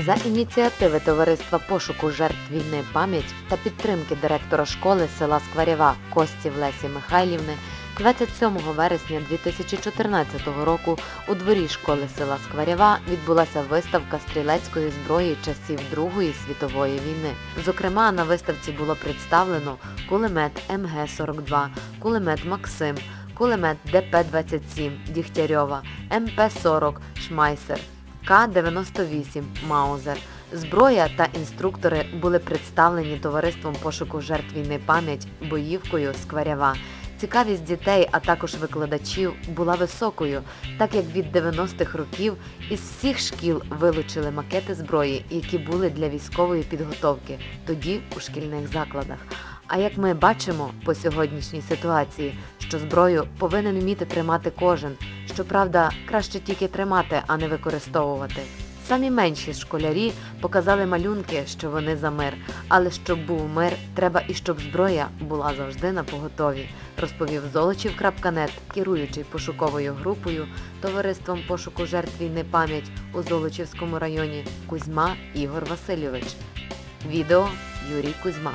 За ініціативи Товариства пошуку жертв війни пам'ять та підтримки директора школи села Скварєва Костів Лесі Михайлівни 27 вересня 2014 року у дворі школи села Скварєва відбулася виставка стрілецької зброї часів Другої світової війни. Зокрема, на виставці було представлено кулемет МГ-42, кулемет Максим, кулемет ДП-27 Дігтярьова, МП-40 Шмайсер, К-98 Маузер. Зброя та інструктори були представлені товариством пошуку жертв війни пам'ять боївкою Скварява. Цікавість дітей, а також викладачів була високою, так як від 90-х років із всіх шкіл вилучили макети зброї, які були для військової підготовки, тоді у шкільних закладах. А як ми бачимо по сьогоднішній ситуації, що зброю повинен вміти тримати кожен, щоправда, краще тільки тримати, а не використовувати. Самі менші школярі показали малюнки, що вони за мир, але щоб був мир, треба і щоб зброя була завжди на поготові, розповів Золочів.нет, керуючий пошуковою групою товариством пошуку жертв війни пам'ять у Золочівському районі Кузьма Ігор Васильович. Відео Юрій Кузьма.